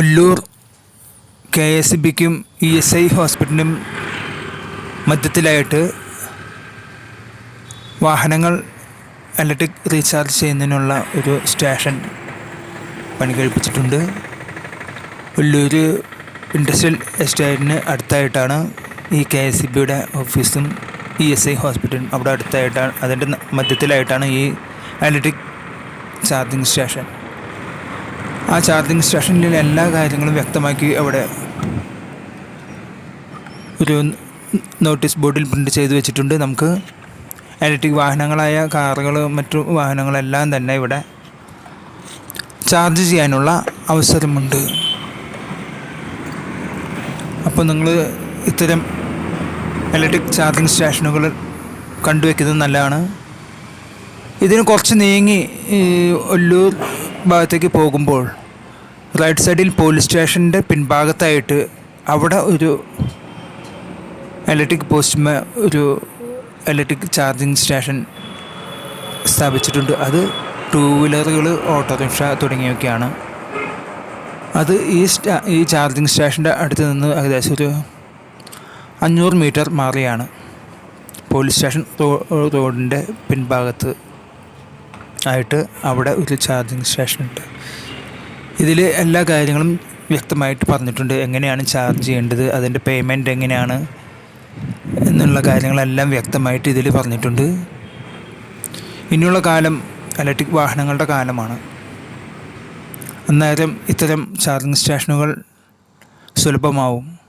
Ollur K S ബിക്കും E S I ഹോസ്പിറ്റലിനും മധ്യത്തിലായിട്ട് വാഹനങ്ങൾ ഇലക്ട്രിക് റീചാർജ് ചെയ്യുന്നതിനുള്ള ഒരു സ്റ്റേഷൻ പണി കഴിപ്പിച്ചിട്ടുണ്ട് കൊല്ലൂർ ഇൻഡസ്ട്രിയൽ എസ്റ്റേറ്റിന് അടുത്തായിട്ടാണ് ഈ കെ എസ് സി ബിയുടെ ഓഫീസും ഇ എസ് ഐ ഹോസ്പിറ്റലും അവിടെ അടുത്തായിട്ടാണ് അതിന്റെ മധ്യത്തിലായിട്ടാണ് ഈ ഇലക്ട്രിക് ചാർജിങ് സ്റ്റേഷൻ. ആ ചാർജിങ് സ്റ്റേഷനിലെ എല്ലാ കാര്യങ്ങളും വ്യക്തമാക്കി അവിടെ ഒരു നോട്ടീസ് ബോർഡിൽ പ്രിന്റ് ചെയ്ത് വെച്ചിട്ടുണ്ട്. നമുക്ക് ഇലക്ട്രിക് വാഹനങ്ങളായ കാറുകൾ മറ്റു വാഹനങ്ങളെല്ലാം തന്നെ ഇവിടെ ചാർജ് ചെയ്യാനുള്ള അവസരമുണ്ട്. അപ്പോൾ നിങ്ങൾ ഇത്തരം ഇലക്ട്രിക് ചാർജിങ് സ്റ്റേഷനുകൾ കണ്ടുവെക്കുന്നത് നല്ലതാണ്. ഇതിന് കുറച്ച് നീങ്ങി ഒല്ലൂർ ഭാഗത്തേക്ക് പോകുമ്പോൾ റൈറ്റ് സൈഡിൽ പോലീസ് സ്റ്റേഷന്റെ പിൻഭാഗത്തായിട്ട് അവിടെ ഒരു ഇലക്ട്രിക് പോസ്റ്റുമേ ഒരു ഇലക്ട്രിക് ചാർജിങ് സ്റ്റേഷൻ സ്ഥാപിച്ചിട്ടുണ്ട്. അത് ടൂ വീലറുകൾ ഓട്ടോറിക്ഷ തുടങ്ങിയൊക്കെയാണ് അത് ഈ സ്റ്റാ ഈ ചാർജിങ് സ്റ്റേഷന്റെ അടുത്ത് നിന്ന് ഏകദേശം ഒരു അഞ്ഞൂറ് മീറ്റർ മാറിയാണ്. പോലീസ് സ്റ്റേഷൻ റോഡിന്റെ പിൻഭാഗത്ത് ആയിട്ട് അവിടെ ഒരു ചാർജിങ് സ്റ്റേഷൻ ഉണ്ട്. ഇതിൽ എല്ലാ കാര്യങ്ങളും വ്യക്തമായിട്ട് പറഞ്ഞിട്ടുണ്ട്. എങ്ങനെയാണ് ചാർജ് ചെയ്യേണ്ടത് അതിന്റെ പേയ്മെന്റ് എങ്ങനെയാണ് എന്നുള്ള കാര്യങ്ങളെല്ലാം വ്യക്തമായിട്ട് ഇതിൽ പറഞ്ഞിട്ടുണ്ട്. ഇനിയുള്ള കാലം ഇലക്ട്രിക് വാഹനങ്ങളുടെ കാലമാണ്. അന്നേരം ഇത്തരം ചാർജിങ് സ്റ്റേഷനുകൾ സുലഭമാവും.